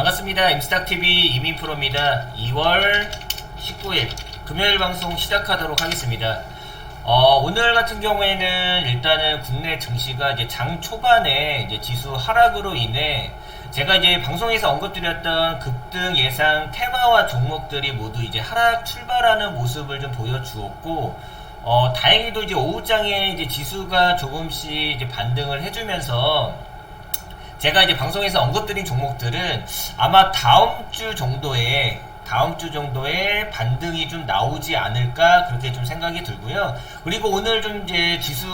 반갑습니다. 임스탁TV 이민프로입니다. 2월 19일 금요일 방송 시작하도록 하겠습니다. 어, 오늘 같은 경우에는 일단은 국내 증시가 이제 장 초반에 이제 지수 하락으로 인해 제가 이제 방송에서 언급드렸던 급등 예상 테마와 종목들이 모두 이제 하락 출발하는 모습을 좀 보여주었고, 어, 다행히도 이제 오후장에 이제 지수가 조금씩 이제 반등을 해주면서 제가 이제 방송에서 언급드린 종목들은 아마 다음 주 정도에 다음 주 정도에 반등이 좀 나오지 않을까 그렇게 좀 생각이 들고요. 그리고 오늘 좀 이제 지수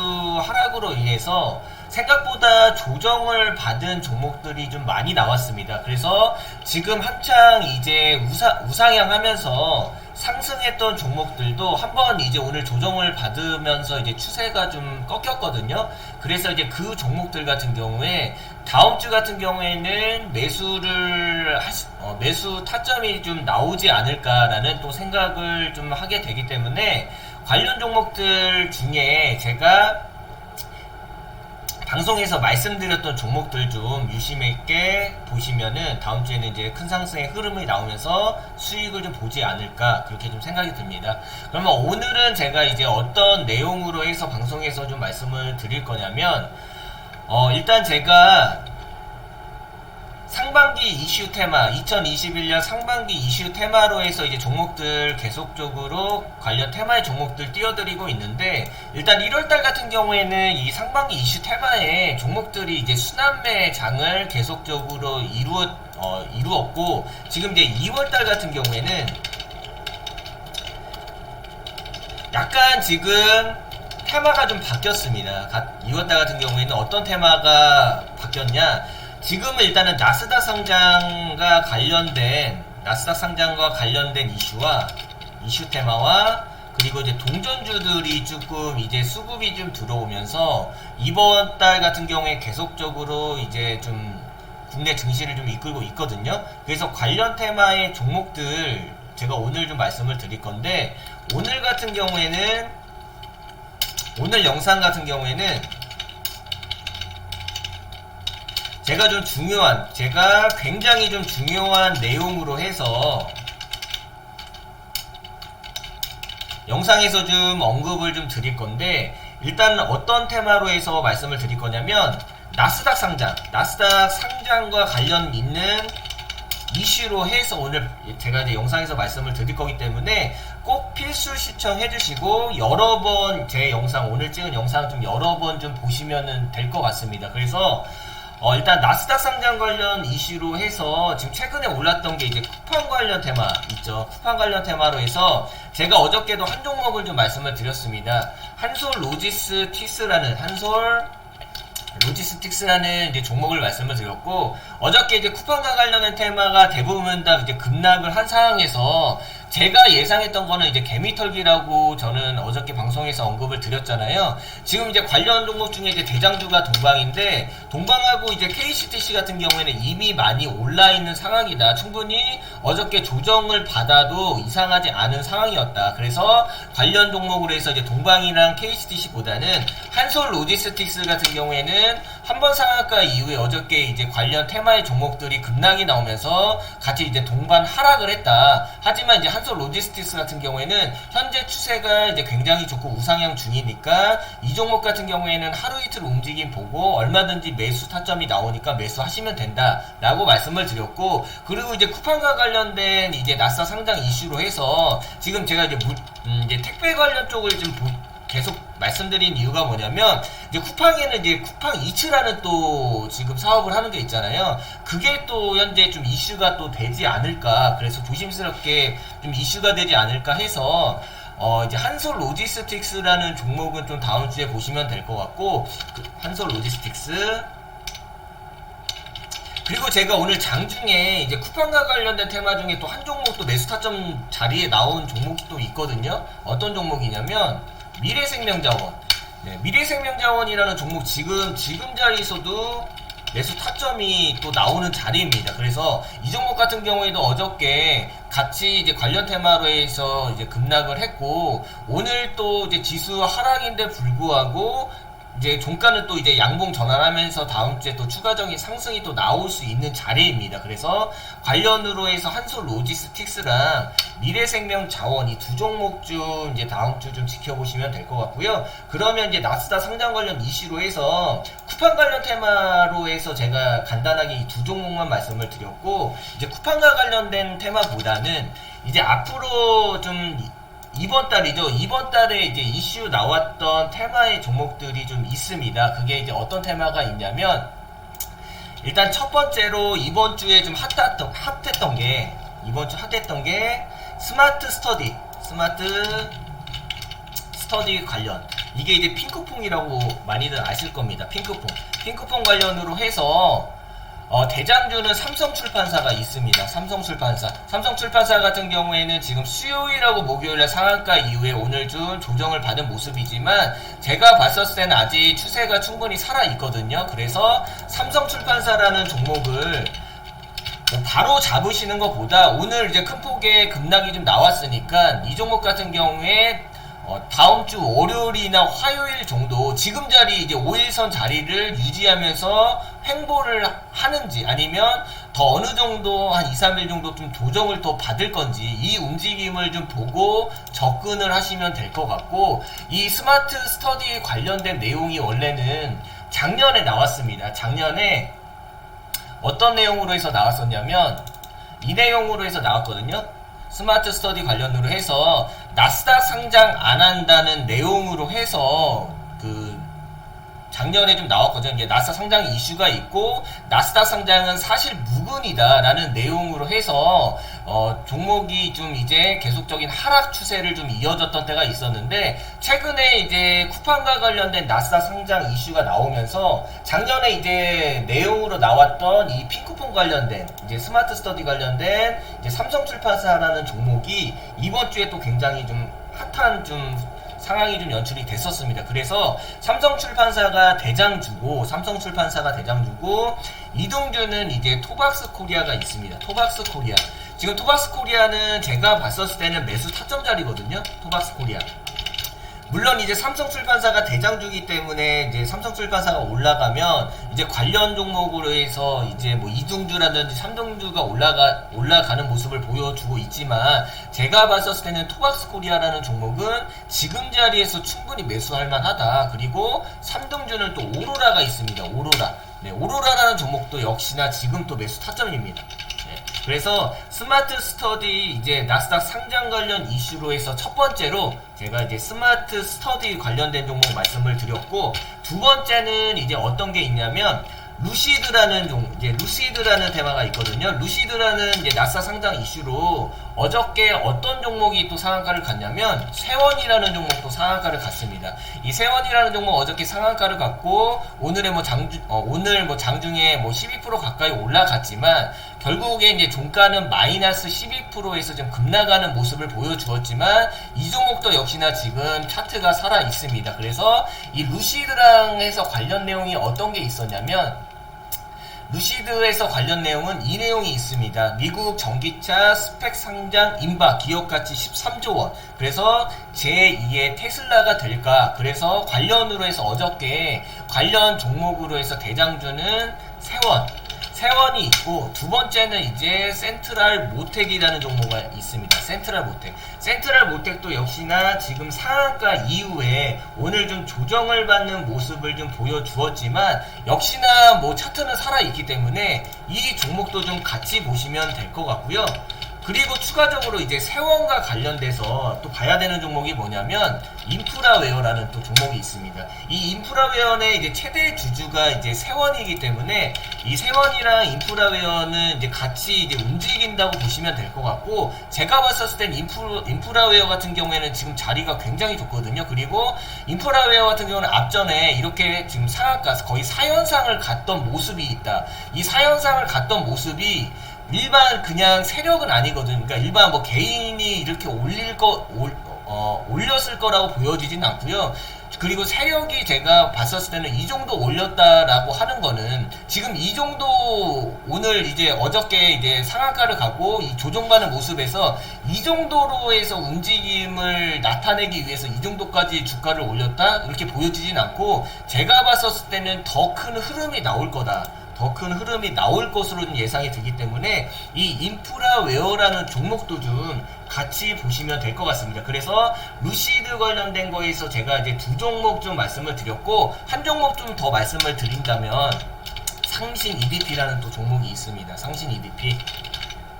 하락으로 인해서 생각보다 조정을 받은 종목들이 좀 많이 나왔습니다. 그래서 지금 한창 이제 우사, 우상향하면서 상승했던 종목들도 한번 이제 오늘 조정을 받으면서 이제 추세가 좀 꺾였거든요. 그래서 이제 그 종목들 같은 경우에 다음 주 같은 경우에는 매수를 할 수- 어, 매수 타점이 좀 나오지 않을까라는 또 생각을 좀 하게 되기 때문에 관련 종목들 중에 제가 방송에서 말씀드렸던 종목들 좀 유심히 있게 보시면은 다음 주에는 이제 큰 상승의 흐름이 나오면서 수익을 좀 보지 않을까 그렇게 좀 생각이 듭니다. 그러면 오늘은 제가 이제 어떤 내용으로 해서 방송에서 좀 말씀을 드릴 거냐면 어 일단 제가 상반기 이슈 테마, 2021년 상반기 이슈 테마로 해서 이제 종목들 계속적으로 관련 테마의 종목들 띄워드리고 있는데, 일단 1월달 같은 경우에는 이 상반기 이슈 테마의 종목들이 이제 순환매 장을 계속적으로 이루어, 어, 이루었고, 지금 이제 2월달 같은 경우에는 약간 지금 테마가 좀 바뀌었습니다. 2월달 같은 경우에는 어떤 테마가 바뀌었냐? 지금은 일단은 나스닥 상장과 관련된 나스닥 상장과 관련된 이슈와 이슈 테마와 그리고 이제 동전주들이 조금 이제 수급이 좀 들어오면서 이번 달 같은 경우에 계속적으로 이제 좀 국내 증시를 좀 이끌고 있거든요. 그래서 관련 테마의 종목들 제가 오늘 좀 말씀을 드릴 건데 오늘 같은 경우에는 오늘 영상 같은 경우에는 제가 좀 중요한, 제가 굉장히 좀 중요한 내용으로 해서 영상에서 좀 언급을 좀 드릴 건데 일단 어떤 테마로 해서 말씀을 드릴 거냐면 나스닥 상장, 나스닥 상장과 관련 있는 이슈로 해서 오늘 제가 이제 영상에서 말씀을 드릴 거기 때문에 꼭 필수 시청해 주시고 여러 번 제 영상 오늘 찍은 영상 좀 여러 번 좀 보시면은 될 것 같습니다. 그래서 어, 일단 나스닥 상장 관련 이슈로 해서 지금 최근에 올랐던 게 이제 쿠팡 관련 테마 있죠. 쿠팡 관련 테마로 해서 제가 어저께도 한 종목을 좀 말씀을 드렸습니다. 한솔 로지스틱스라는 한솔 로지스틱스라는 이제 종목을 말씀을 드렸고 어저께 이제 쿠팡과 관련된 테마가 대부분 다 이제 급락을 한 상황에서 제가 예상했던 거는 이제 개미털기라고 저는 어저께 방송에서 언급을 드렸잖아요. 지금 이제 관련 종목 중에 이제 대장주가 동방인데 동방하고 이제 KCTC 같은 경우에는 이미 많이 올라 있는 상황이다. 충분히 어저께 조정을 받아도 이상하지 않은 상황이었다. 그래서 관련 종목으로 해서 이제 동방이랑 KCTC보다는 한솔 로지스틱스 같은 경우에는 한번 상한가 이후에 어저께 이제 관련 테마의 종목들이 급락이 나오면서 같이 이제 동반 하락을 했다. 하지만 이제 한솔 로지스틱스 같은 경우에는 현재 추세가 이제 굉장히 좋고 우상향 중이니까 이 종목 같은 경우에는 하루 이틀 움직임 보고 얼마든지 매수 타점이 나오니까 매수하시면 된다라고 말씀을 드렸고 그리고 이제 쿠팡과 관련된 이제 나사 상장 이슈로 해서 지금 제가 이제 물, 음, 이제 택배 관련 쪽을 좀 보, 계속 말씀드린 이유가 뭐냐면 이제 쿠팡에는 이제 쿠팡 이츠라는 또 지금 사업을 하는 게 있잖아요. 그게 또 현재 좀 이슈가 또 되지 않을까. 그래서 조심스럽게 좀 이슈가 되지 않을까 해서 어 이제 한솔 로지스틱스라는 종목은 좀 다음 주에 보시면 될 것 같고 그 한솔 로지스틱스 그리고 제가 오늘 장중에 이제 쿠팡과 관련된 테마 중에 또 한 종목 또 매수 타점 자리에 나온 종목도 있거든요. 어떤 종목이냐면 미래생명자원. 네, 미래생명자원이라는 종목 지금 지금 자리에서도 매수 타점이 또 나오는 자리입니다. 그래서 이 종목 같은 경우에도 어저께 같이 이제 관련 테마로 해서 이제 급락을 했고 오늘 또 이제 지수 하락인데 불구하고 이제 종가는 또 이제 양봉 전환하면서 다음 주에 또 추가적인 상승이 또 나올 수 있는 자리입니다. 그래서 관련으로 해서 한솔 로지스틱스랑 미래생명 자원 이 두 종목 좀 이제 다음 주 좀 지켜보시면 될 것 같고요. 그러면 이제 나스다 상장 관련 이슈로 해서 쿠팡 관련 테마로 해서 제가 간단하게 이 두 종목만 말씀을 드렸고 이제 쿠팡과 관련된 테마보다는 이제 앞으로 좀 이번 달이죠. 이번 달에 이제 이슈 나왔던 테마의 종목들이 좀 있습니다. 그게 이제 어떤 테마가 있냐면 일단 첫 번째로 이번 주에 좀 핫했던, 핫했던 게 이번 주 핫했던 게 스마트 스터디, 스마트 스터디 관련 이게 이제 핑크퐁이라고 많이들 아실 겁니다. 핑크퐁, 핑크퐁 관련으로 해서 어, 대장주는 삼성출판사가 있습니다. 삼성출판사. 삼성출판사 같은 경우에는 지금 수요일하고 목요일에 상한가 이후에 오늘 좀 조정을 받은 모습이지만 제가 봤었을 때는 아직 추세가 충분히 살아 있거든요. 그래서 삼성출판사라는 종목을 뭐 바로 잡으시는 것보다 오늘 이제 큰 폭의 급락이 좀 나왔으니까 이 종목 같은 경우에 어, 다음 주 월요일이나 화요일 정도 지금 자리 이제 5일선 자리를 유지하면서 횡보를 하는지 아니면 더 어느 정도 한 2, 3일 정도 좀 조정을 더 받을 건지 이 움직임을 좀 보고 접근을 하시면 될 것 같고 이 스마트 스터디 관련된 내용이 원래는 작년에 나왔습니다. 작년에 어떤 내용으로 해서 나왔었냐면 이 내용으로 해서 나왔거든요. 스마트 스터디 관련으로 해서 나스닥 상장 안 한다는 내용으로 해서 그 작년에 좀 나왔거든요. 이제 나스닥 상장 이슈가 있고 나스닥 상장은 사실 무근이다라는 내용으로 해서 어, 종목이 좀 이제 계속적인 하락 추세를 좀 이어졌던 때가 있었는데 최근에 이제 쿠팡과 관련된 나스닥 상장 이슈가 나오면서 작년에 이제 내용으로 나왔던 이 핑크폰 관련된 이제 스마트 스터디 관련된 이제 삼성출판사라는 종목이 이번 주에 또 굉장히 좀 핫한 좀 상황이 좀 연출이 됐었습니다. 그래서 삼성 출판사가 대장주고 삼성 출판사가 대장주고 이동주는 이제 토박스 코리아가 있습니다. 토박스 코리아. 지금 토박스 코리아는 제가 봤었을 때는 매수 타점 자리거든요. 토박스 코리아. 물론 이제 삼성출판사가 대장주기 때문에 이제 삼성출판사가 올라가면 이제 관련 종목으로 해서 이제 뭐 이중주라든지 삼등주가 올라가 올라가는 모습을 보여주고 있지만 제가 봤었을 때는 토박스 코리아라는 종목은 지금 자리에서 충분히 매수할 만하다. 그리고 삼등주는 또 오로라가 있습니다. 오로라. 네, 오로라라는 종목도 역시나 지금 또 매수 타점입니다. 네, 그래서 스마트 스터디 이제 나스닥 상장 관련 이슈로 해서 첫 번째로 제가 이제 스마트 스터디 관련된 종목 말씀을 드렸고 두 번째는 이제 어떤 게 있냐면 루시드라는 종 이제 루시드라는 테마가 있거든요. 루시드라는 이제 나스닥 상장 이슈로 어저께 어떤 종목이 또 상한가를 갔냐면 세원이라는 종목도 상한가를 갔습니다. 이 세원이라는 종목 어저께 상한가를 갔고 오늘의 뭐 장주 어, 오늘 뭐 장중에 뭐 12% 가까이 올라갔지만 결국에 이제 종가는 마이너스 12%에서 좀 급나가는 모습을 보여주었지만 이 종목도 역시나 지금 차트가 살아 있습니다. 그래서 이 루시드랑 해서 관련 내용이 어떤 게 있었냐면 루시드에서 관련 내용은 이 내용이 있습니다. 미국 전기차 스펙 상장 임박 기업 가치 13조 원. 그래서 제2의 테슬라가 될까? 그래서 관련으로 해서 어저께 관련 종목으로 해서 대장주는 세원. 세원이 있고 두 번째는 이제 센트럴 모텍이라는 종목가 있습니다. 센트럴 모텍. 센트럴 모텍도 역시나 지금 상한가 이후에 오늘 좀 조정을 받는 모습을 좀 보여주었지만 역시나 뭐 차트는 살아 있기 때문에 이 종목도 좀 같이 보시면 될 것 같고요. 그리고 추가적으로 이제 세원과 관련돼서 또 봐야 되는 종목이 뭐냐면 인프라웨어라는 또 종목이 있습니다. 이 인프라웨어의 이제 최대 주주가 이제 세원이기 때문에 이 세원이랑 인프라웨어는 이제 같이 이제 움직인다고 보시면 될 것 같고 제가 봤었을 땐 인프, 인프라웨어 같은 경우에는 지금 자리가 굉장히 좋거든요. 그리고 인프라웨어 같은 경우는 앞전에 이렇게 지금 상한가 거의 사연상을 갔던 모습이 있다. 이 사연상을 갔던 모습이 일반 그냥 세력은 아니거든. 그러니까 일반 뭐 개인이 이렇게 올릴 거 올, 어, 올렸을 거라고 보여지진 않고요. 그리고 세력이 제가 봤었을 때는 이 정도 올렸다라고 하는 거는 지금 이 정도 오늘 이제 어저께 이제 상한가를 가고 이 조정받는 모습에서 이 정도로 해서 움직임을 나타내기 위해서 이 정도까지 주가를 올렸다 이렇게 보여지진 않고 제가 봤었을 때는 더 큰 흐름이 나올 거다. 더 큰 흐름이 나올 것으로 는 예상이 되기 때문에 이 인프라웨어라는 종목도 좀 같이 보시면 될 것 같습니다. 그래서 루시드 관련된 거에서 제가 이제 두 종목 좀 말씀을 드렸고 한 종목 좀 더 말씀을 드린다면 상신 EDP라는 또 종목이 있습니다. 상신 EDP.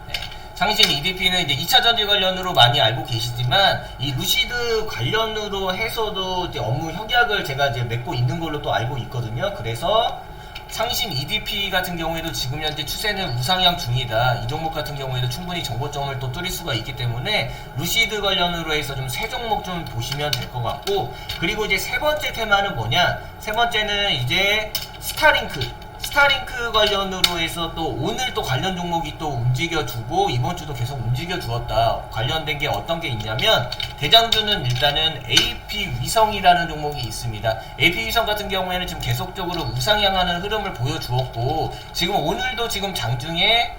네. 상신 EDP는 이제 2차 전지 관련으로 많이 알고 계시지만 이 루시드 관련으로 해서도 이제 업무 협약을 제가 이제 맺고 있는 걸로 또 알고 있거든요. 그래서 상신 EDP 같은 경우에도 지금 현재 추세는 우상향 중이다. 이 종목 같은 경우에도 충분히 정보점을 또 뚫릴 수가 있기 때문에 루시드 관련으로 해서 좀 세 종목 좀 보시면 될 것 같고 그리고 이제 세 번째 테마는 뭐냐? 세 번째는 이제 스타링크. 스타링크 관련으로 해서 또 오늘 또 관련 종목이 또 움직여주고 이번 주도 계속 움직여주었다. 관련된 게 어떤 게 있냐면 대장주는 일단은 AP 위성이라는 종목이 있습니다. AP 위성 같은 경우에는 지금 계속적으로 우상향하는 흐름을 보여주었고 지금 오늘도 지금 장중에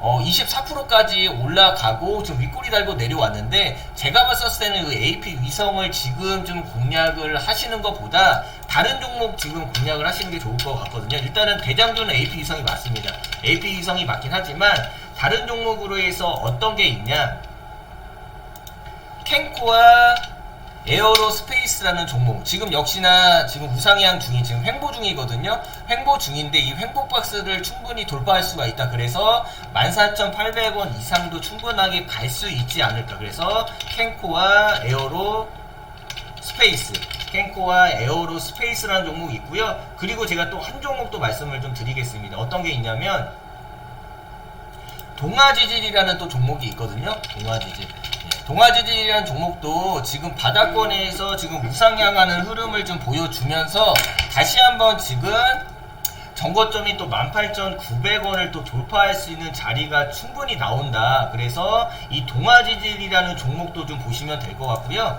어, 24%까지 올라가고 좀 윗꼬리 달고 내려왔는데 제가 봤었을 때는 그 AP 위성을 지금 좀 공략을 하시는 것보다 다른 종목 지금 공략을 하시는 게 좋을 것 같거든요. 일단은 대장주는 AP 위성이 맞습니다. AP 위성이 맞긴 하지만 다른 종목으로 해서 어떤 게 있냐? 캔코와 에어로 스페이스라는 종목. 지금 역시나 지금 우상향 중인 지금 횡보 중이거든요. 횡보 중인데 이 횡보 박스를 충분히 돌파할 수가 있다. 그래서 14,800원 이상도 충분하게 갈 수 있지 않을까. 그래서 캔코와 에어로 스페이스 캔코와 에어로 스페이스라는 종목이 있고요. 그리고 제가 또 한 종목도 말씀을 좀 드리겠습니다. 어떤 게 있냐면 동아지질이라는 또 종목이 있거든요. 동아지질 동아지질이라는 종목도 지금 바닥권에서 지금 우상향하는 흐름을 좀 보여주면서 다시 한번 지금 정거점이 또 18,900원을 또 돌파할 수 있는 자리가 충분히 나온다. 그래서 이 동아지질이라는 종목도 좀 보시면 될 것 같고요.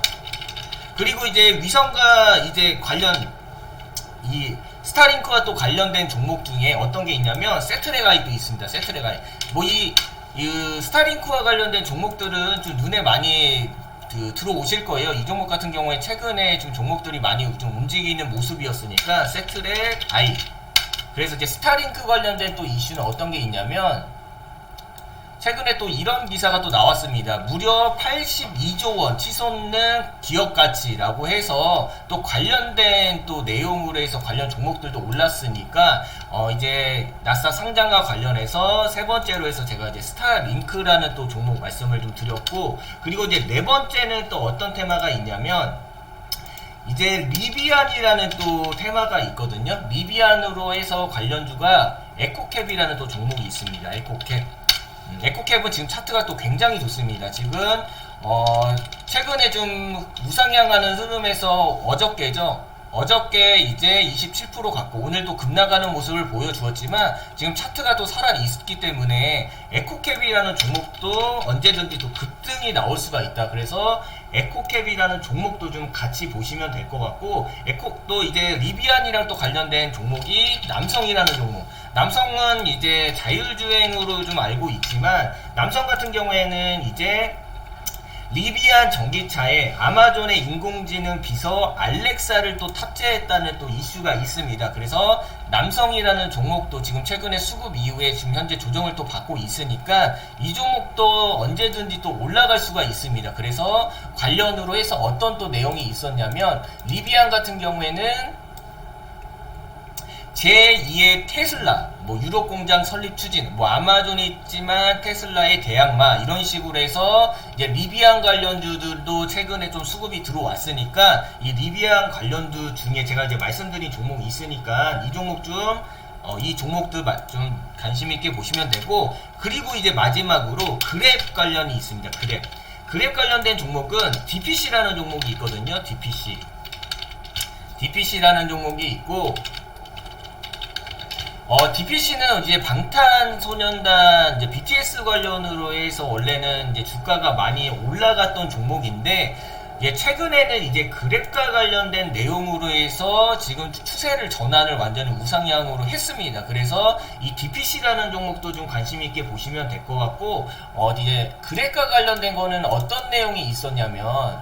그리고 이제 위성과 이제 관련 이 스타링크와 또 관련된 종목 중에 어떤 게 있냐면 세트레가입도 있습니다. 세트레가입. 뭐이 이 스타링크와 관련된 종목들은 좀 눈에 많이 그 들어오실 거예요. 이 종목 같은 경우에 최근에 좀 종목들이 많이 좀 움직이는 모습이었으니까 세트렉 아이. 그래서 이제 스타링크 관련된 또 이슈는 어떤 게 있냐면 최근에 또 이런 기사가 또 나왔습니다. 무려 82조 원 치솟는 기업 가치라고 해서 또 관련된 또 내용으로 해서 관련 종목들도 올랐으니까 어 이제 나스닥 상장과 관련해서 세 번째로 해서 제가 이제 스타링크라는 또 종목 말씀을 좀 드렸고 그리고 이제 네 번째는 또 어떤 테마가 있냐면 이제 리비안이라는 또 테마가 있거든요. 리비안으로 해서 관련주가 에코캡이라는 또 종목이 있습니다. 에코캡. 음, 에코캡은 지금 차트가 또 굉장히 좋습니다. 지금 어 최근에 좀 우상향하는 흐름에서 어저께죠. 어저께 이제 27% 갖고 오늘도 급나가는 모습을 보여주었지만 지금 차트가 또 살아 있기 때문에 에코캡이라는 종목도 언제든지 또 급등이 나올 수가 있다. 그래서 에코캡이라는 종목도 좀 같이 보시면 될 것 같고 에코또 이제 리비안이랑 또 관련된 종목이 남성이라는 종목. 남성은 이제 자율주행으로 좀 알고 있지만 남성 같은 경우에는 이제 리비안 전기차에 아마존의 인공지능 비서 알렉사를 또 탑재했다는 또 이슈가 있습니다. 그래서 남성이라는 종목도 지금 최근에 수급 이후에 지금 현재 조정을 또 받고 있으니까 이 종목도 언제든지 또 올라갈 수가 있습니다. 그래서 관련으로 해서 어떤 또 내용이 있었냐면 리비안 같은 경우에는 제2의 테슬라, 뭐 유럽 공장 설립 추진, 뭐 아마존이 있지만 테슬라의 대항마 이런 식으로 해서 이제 리비안 관련주들도 최근에 좀 수급이 들어왔으니까 이 리비안 관련주 중에 제가 이제 말씀드린 종목이 있으니까 이 종목 좀 어, 이 종목들 좀 관심 있게 보시면 되고 그리고 이제 마지막으로 그랩 관련이 있습니다. 그랩. 그랩 관련된 종목은 DPC라는 종목이 있거든요. DPC. DPC라는 종목이 있고 어, DPC는 이제 방탄소년단 이제 BTS 관련으로 해서 원래는 이제 주가가 많이 올라갔던 종목인데 예, 최근에는 이제 그랩과 관련된 내용으로 해서 지금 추세를 전환을 완전히 우상향으로 했습니다. 그래서 이 DPC라는 종목도 좀 관심 있게 보시면 될 것 같고 어디 이제 그랩과 관련된 거는 어떤 내용이 있었냐면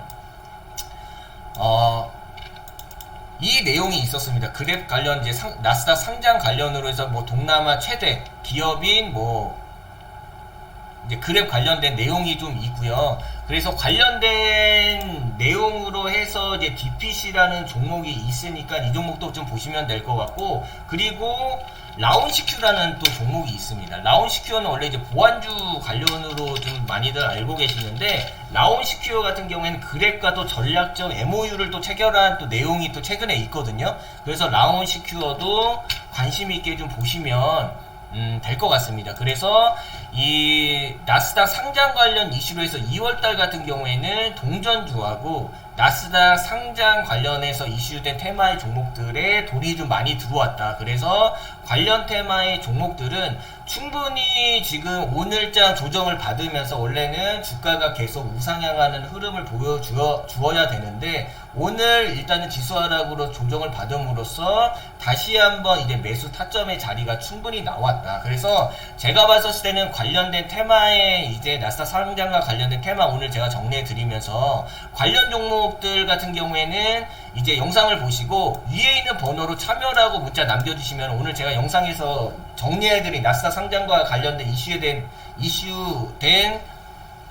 어. 이 내용이 있었습니다. 그랩 관련 이제 상- 나스닥 상장 관련으로 해서 뭐 동남아 최대 기업인 뭐 이제 그랩 관련된 내용이 좀 있고요. 그래서 관련된 내용으로 해서 이제 DPC라는 종목이 있으니까 이 종목도 좀 보시면 될 것 같고 그리고 라운시큐라는 또 종목이 있습니다. 라운시큐는 원래 이제 보안주 관련으로 좀 많이들 알고 계시는데 라운시큐 같은 경우에는 그랩과도 전략적 MOU를 또 체결한 또 내용이 또 최근에 있거든요. 그래서 라운시큐어도 관심 있게 좀 보시면 음, 될 것 같습니다. 그래서 이 나스닥 상장 관련 이슈로 해서 2월달 같은 경우에는 동전주하고 나스닥 상장 관련해서 이슈된 테마의 종목들에 돈이 좀 많이 들어왔다. 그래서 관련 테마의 종목들은 충분히 지금 오늘장 조정을 받으면서 원래는 주가가 계속 우상향하는 흐름을 보여주어 주어야 되는데 오늘 일단은 지수 하락으로 조정을 받음으로써 다시 한번 이제 매수 타점의 자리가 충분히 나왔다. 그래서 제가 봤을 때는 관련된 테마에 이제 나스닥 상장과 관련된 테마 오늘 제가 정리해 드리면서 관련 종목들 같은 경우에는 이제 영상을 보시고 위에 있는 번호로 참여라고 문자 남겨주시면 오늘 제가 영상에서 정리해 드린 나스닥 상장과 관련된 이슈에 대한 이슈된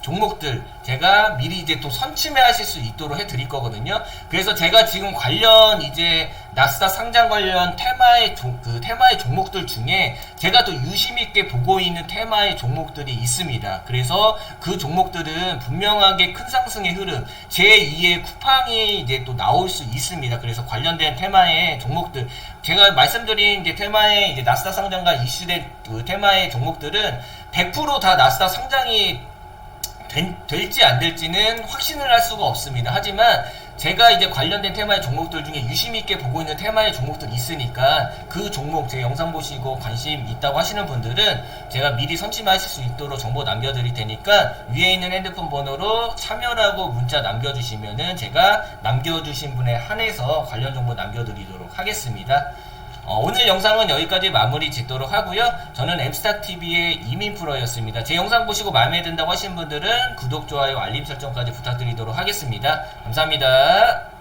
종목들 제가 미리 이제 또 선침해 하실 수 있도록 해드릴 거거든요. 그래서 제가 지금 관련 이제 나스닥 상장 관련 테마의 종, 그 테마의 종목들 중에 제가 또 유심 있게 보고 있는 테마의 종목들이 있습니다. 그래서 그 종목들은 분명하게 큰 상승의 흐름 제2의 쿠팡이 이제 또 나올 수 있습니다. 그래서 관련된 테마의 종목들 제가 말씀드린 이제 테마의 이제 나스닥 상장과 이슈된 그 테마의 종목들은 100%다 나스닥 상장이 된- 될지 안 될지는 확신을 할 수가 없습니다. 하지만 제가 이제 관련된 테마의 종목들 중에 유심 있게 보고 있는 테마의 종목들이 있으니까 그 종목 제 영상 보시고 관심 있다고 하시는 분들은 제가 미리 선침하실 수 있도록 정보 남겨드릴 테니까 위에 있는 핸드폰 번호로 참여라고 문자 남겨주시면은 제가 남겨주신 분에 한해서 관련 정보 남겨드리도록 하겠습니다. 어, 오늘 영상은 여기까지 마무리 짓도록 하고요. 저는 엠스탁TV의 이민 프로였습니다. 제 영상 보시고 마음에 든다고 하신 분들은 구독, 좋아요, 알림 설정까지 부탁드리도록 하겠습니다. 감사합니다.